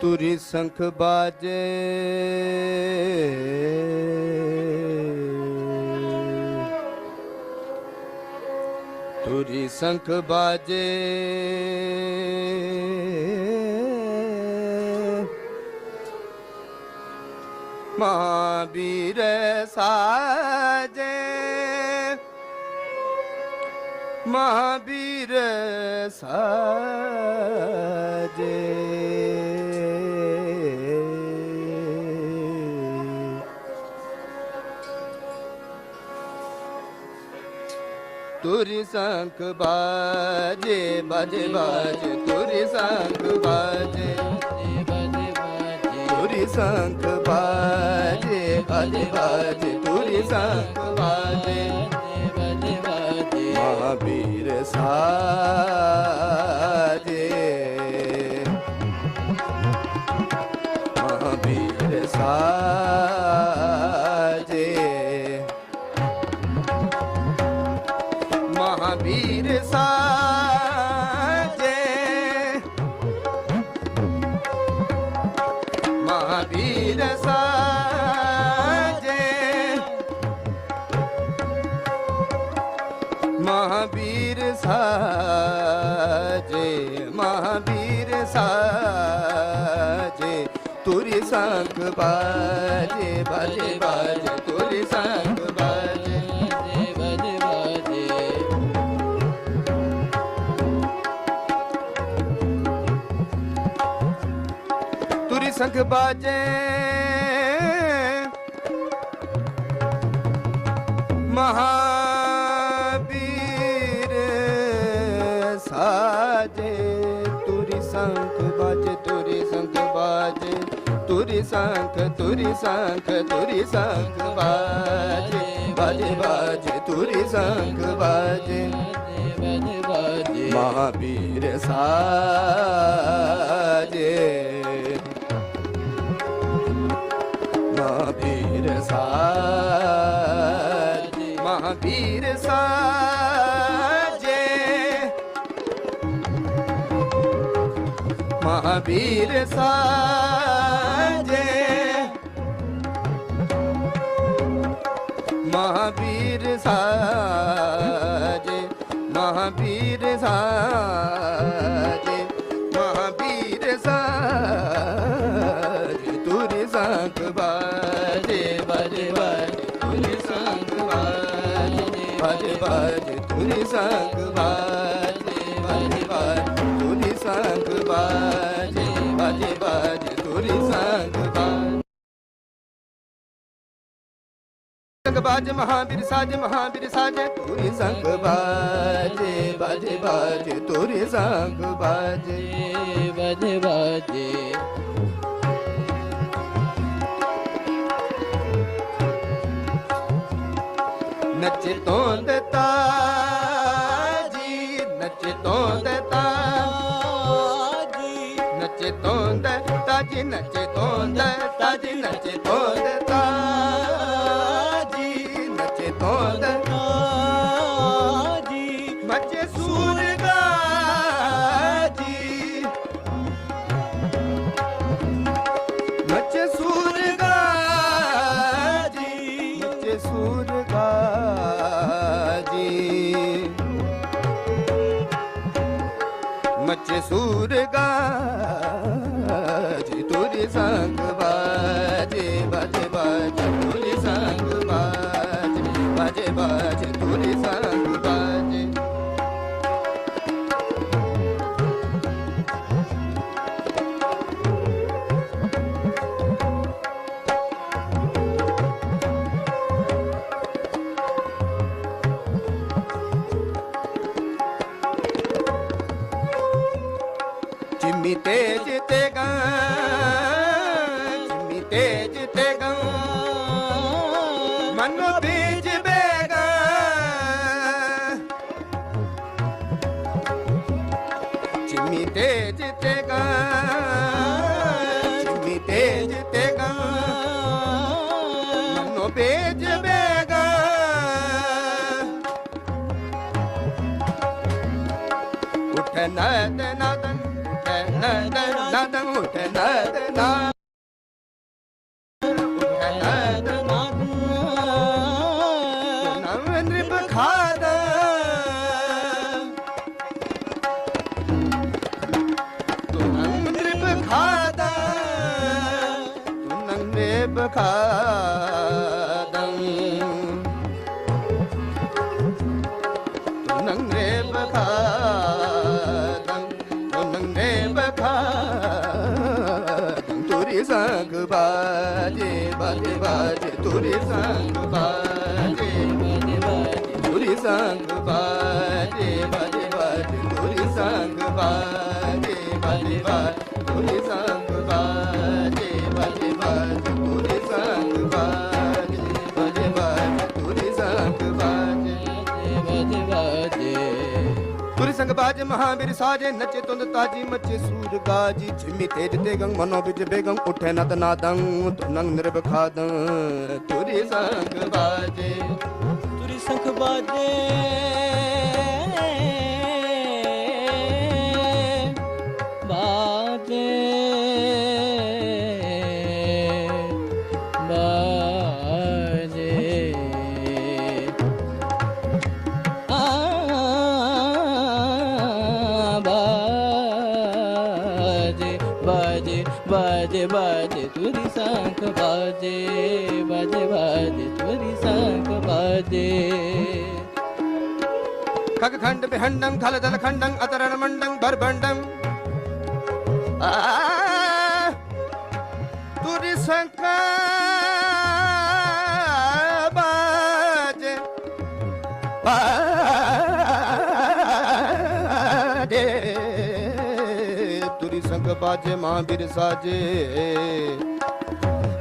ਤੁਰੀ ਸੰਖ ਬਾਜੇ। ਤੁਰੀ ਸੰਖ ਬਾਜੇ। ਮਹਾਬੀਰ ਸਾਜੇ। ਮਹਾਬੀਰ ਸਾਜੇ। ਤੁਰੀ ਸੰਖ ਬਾਜੇ ਬਾਜੇ ਬਾਜੇ, ਤੁਰੀ ਸੰਖ ਬਾਜੇ। ਤੁਰੀ ਸੰਖ ਬਾਜੇ ਬਾਜੇ ਬਾਜੇ, ਤੁਰੀ ਸੰਖ ਬਾਜੇ। ਮਹਾਬੀਰ ਸਾਜੇ ਮਹਾਬੀਰ ਸਾਜੇ ਮਹਾਬੀਰ ਸਾਜੇ, ਤੁਰੀ ਸੰਖ ਬਾਜੇ ਬਾਜੇ ਬਾਜੇ, ਤੁਰੀ ਸੰਖ ਬਾਜੇ ਤੁਰੀ ਸੰਖ ਬਾਜੇ ਮਹਾਬੀਰ ਸੰਖ ਤੁਰੀ ਸੰਖ ਤੁਰੀ ਸੰਖ ਤੁਰੀ ਸੰਖ ਬਾਜੇ। ਬਾਜੇ ਬਾਜੇ, ਤੁਰੀ ਸੰਖ ਬਾਜੇ। ਮਹਾਬੀਰ ਸਾਜੇ। ਮਹਾਬੀਰ ਸਾਜੇ। ਮਹਾਬੀਰ ਸਾਜੇ। ਮਹਾਵੀਰ ਸਾਜੇ ਮਹਾਵੀਰ ਸਾਜੇ ਮਹਾਵੀਰ ਸਾਜੇ। ਤੁਰੀ ਸੰਗ ਬਾਜੇ ਬਾਜੇ ਬਾਜੇ ਤੁਰੀ ਸੰਗ ਬਾਜੇ ਬਾਜੇ ਬਾਜੇ ਤੁਰੀ ਸੰਗ ਬਾਜੇ ਬਾਜੇ ਬਾਜੇ ਤੁਰੀ ਸੰਗ ਬਾਜੇ। ਬਾਜ ਮਹਾਵੀਰ ਸਾਜ ਮਹਾਵੀਰ ਸਾਜੇ। ਤੁਰੀ ਸੰਗ ਬਾਜੇ ਬਾਜੇ ਬਾਜੇ, ਤੁਰੀ ਸੰਗ ਬਾਜੇ ਬਾਜੇ ਬਾਜੇ। ਨੱਚੇ ਤੋਂ ਦਿੱਤਾ ਜੀ ਨੱਚੇ ਤੋਂ ਦਿੱਤਾ ਜੀ ਨੱਚੇ ਤੋਂ ਦਿੱਤਾ ਜੀ ਨੱਚੇ ਤੋਂ ਦਿੱਤਾ ਜੀ ਨੱਚੇ ਤੋਂ ਦਿੱਤਾ ਚਿੰਮੀ ਤੇਜ ਤੇ ਗਾ ਚਿੰਮੀ ਤੇਜ ਤੇ ਗਾ, ਮਨ ਬੀਜ ਬੇਗਾ। ਚਿੰਮੀ ਤੇਜ ਤੇ ਗਾ ਚਿੰਮੀ ਤੇਜ ਤੇ ਗਾ, ਮਨੋ ਬੀਜ ਬੇਗਾ। ਉਠ ਨਦ ਨਦਨ ਉਠ ਨਦ ਉਠੈ ਨਾਦੰ ਉਠੈ ਨਾਦ ਨਾਦ ਉਠੈ ਖਾਦਾ ਤੁਨੰ ਨਿਭ ਖਾਦਾ ਤੁਨੰ ਨਿਭ ਖਾਦੰ ਬਾਜੇ ਬਾਜੇ ਬਾਜੇ ਤੁਰੀ ਸੰਗ ਬਾਜੇ ਤੁਰੀ ਸੰਗ ਬਾਜੇ ਬਾਜੇ ਬਾਜੇ ਤੁਰੀ ਸੰਗ ਬਾਜੇ ਬਾਜੇ ਬਾਜੇ ਤੁਰੀ ਸੰਗ ਬਾਜੇ ਤੁਰੀ ਮਹਾਵੀਰ ਸਾਜੇ, ਨਚੇ ਤੁੰਦ ਤਾਜੀ, ਮਚੇ ਸੂਰ ਗਾਜੀ। ਝਿਮੀ ਤੇਜ ਤੇ ਗੰਗ, ਮਨੋ ਵਿਜ ਬੇਗੰ ਉਠੇ ਨਦ ਨਾਦੰ ਤੁਨੰ ਨਿਰਭ ਤੁਰੀ ਸੰਗ ਬਾਜੇ ਤੁਰੀ ਸੰਖ ਬਾਜੇ बाजे बाजे तुरी सांख बाजे बाजे बाजे तुरी सांख बाजे खगखंड बिहंडम खल दल खंडम अतरण मंडम भरभंडम तुरी संका ਬਾਜੇ ਮਾਂ ਬਿਰ ਸਾਜੇ।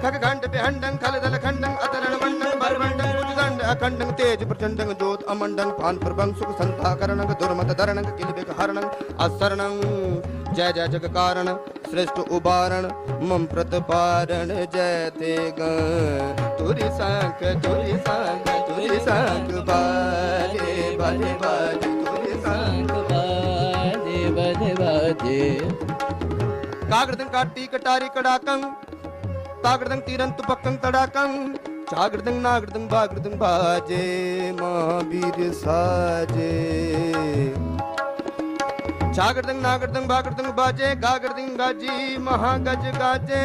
ਖਗ ਖੰਡ ਬਿਹੰਡੰ ਖਲ ਦਲ ਖੰਡੰ ਅਤਰਣ ਵੰਡੰ, ਬਰਵੰਡੰ ਕੁਜਦੰਡ ਅਖੰਡੰ, ਤੇਜ ਪ੍ਰਚੰਡੰ, ਜੋਤ ਅਮੰਡੰ, ਭਾਨ ਪ੍ਰਭੰ, ਸੁਖ ਸੰਤਾ ਕਰਨੰ, ਦੁਰਮਤ ਧਰਣੰ ਕਿਲਬਿਕ ਹਰਣੰ ਅਸਰਣੰ ਜੈ ਜੈ ਜਗ ਕਾਰਣ, ਸ੍ਰਿਸ਼ਟ ਉਬਾਰਣ, ਮਮ ਪ੍ਰਤਪਾਰਣ ਜੈ ਤੇ ਗ। ਤੁਰਿ ਸੰਖ ਤੁਰਿ ਸੰਖ ਤੁਰਿ ਸੰਖ ਬਾਰੇ ਬਾਰੇ ਬਾਰੇ ਤੁਰਿ ਸੰਖ ਬਾਰੇ ਬਾਰੇ ਬਾਰੇ తాగడదం కాటి కటారి కడాకం తాగడదం తీరం తుపక్కం తడాకం చాగడదం నాగడదం బాగడదం బాజే మా వీర సాజే చాగడదం నాగడదం బాగడదం బాజే గాగడదం గాజీ మహాగజ్ గాజే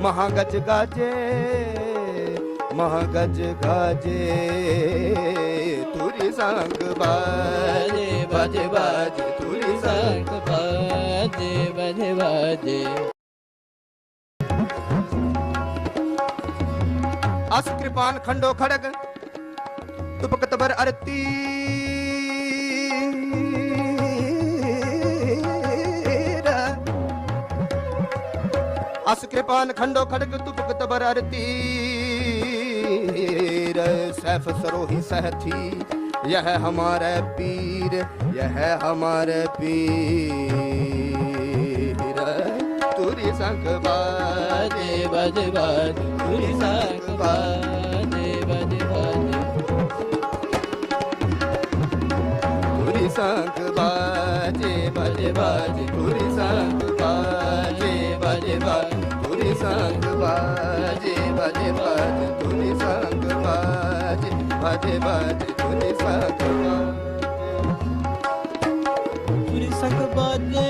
మహాగజ్ గాజే ਮਹਾਗਜ ਗਾਜੇ ਤੁਰੀ ਸੰਗ ਬਾਜੇ ਬਾਜੇ ਬਾਜੇ ਤੁਰੀ ਸੰਤ ਬਾਜੇ ਬਾਜੇ ਬਾਜੇ ਅਸ ਕਿਰਪਾਨ ਖੰਡੋ ਖੜਗ ਤੁਪਕ ਤਬਰ ਅਰਤੀ ਅਸ ਕਿਰਪਾਨ ਖੰਡੋ ਖੜਗ ਤੁਪਕ ਤਬਰ ਅਰਤੀ ਸੈਫ यह हमारे पीर यह हमारे पीर तुरी संग बाजे बज बज तुरी संग बाजे बज तुरी संग बाजे बज बज तुरी संग बाजे बज बज तुरी संग बाजे बज बज तुरी संग बाजे बज बज ਬਾਜੇ ਬਾਜੇ ਤੁਰੀ ਸੰਗ ਬਾਜੇ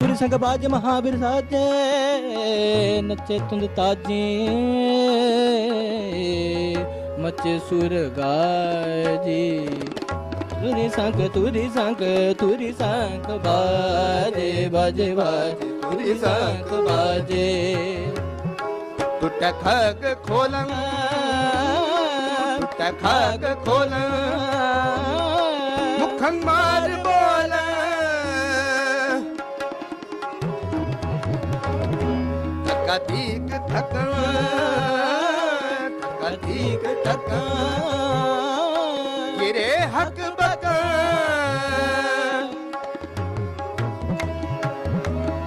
ਤੁਰੀ ਸੰਖ ਮਹਾਵੀਰ ਸਾਜੇ ਨੱਚੇ ਤੁੰਦ ਤਾਜੇ। ਮੱਚੇ ਸੁਰ ਗਾਜੀ ਤੁਰੀ ਸੰਖ ਤੁਰੀ ਸੰਖ ਤੁਰੀ ਸੰਖ ਬਾਜੇ ਬਾਜੇ ਬਾਜੇ। ਤੁਰੀ ਸੰਖ ਬਾਜੇ। ਟੁੱਟ ਖਗ ਖੋਲੰ ਟੁੱਟ ਖਗ ਖੋਲੰ ਮੁਖੰ ਮਾਰ ਬੋਲ। ਧੱਕਾ ਠੀਕ ਧੱਕਾ ਧੱਕਾ ਕਿਰੇ ਹੱਕ ਬਕਾ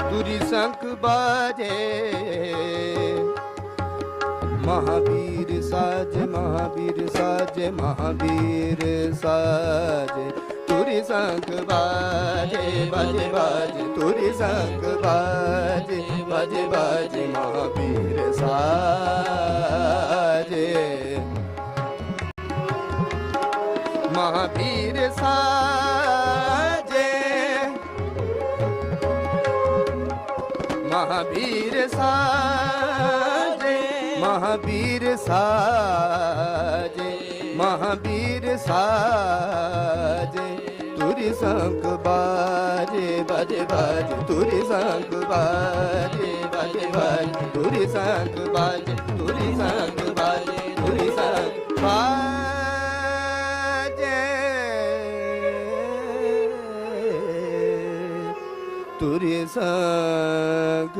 ਤੁਰੀ ਸੰਖ ਬਾਜੇ ਮਹਾਵੀਰ ਸਾਜ ਮਹਾਵੀਰ ਸਾਜ ਮਹਾਵੀਰ ਸਾਜ। ਤੁਰੀ ਸੰਗ ਬਾਜੇ ਬਾਜੇ ਬਾਜੇ, ਤੁਰੀ ਸੰਗ ਬਾਜੇ ਬਾਜੇ ਬਾਜੇ, ਮਹਾਵੀਰ ਸਾਜੇ। ਮਹਾਵੀਰ ਸਾਜੇ। ਮਹਾਵੀਰ ਸਾਜੇ ਮਹਾਬੀਰ ਸਾਜੇ ਮਹਾਬੀਰ ਸਾਜੇ, ਤੁਰਿ ਸੰਗ ਬਾਜੇ, ਬਜ ਬਜ, ਤੁਰਿ ਸੰਗ ਬਾਜੇ, ਬਜ ਬਜ, ਤੁਰਿ ਸੰਗ ਬਾਜੇ, ਤੁਰਿ ਸੰਗ ਬਾਜੇ, ਤੁਰਿ ਸੰਗ ਬਾਜੇ। ਤੁਰਿ ਸੰਗ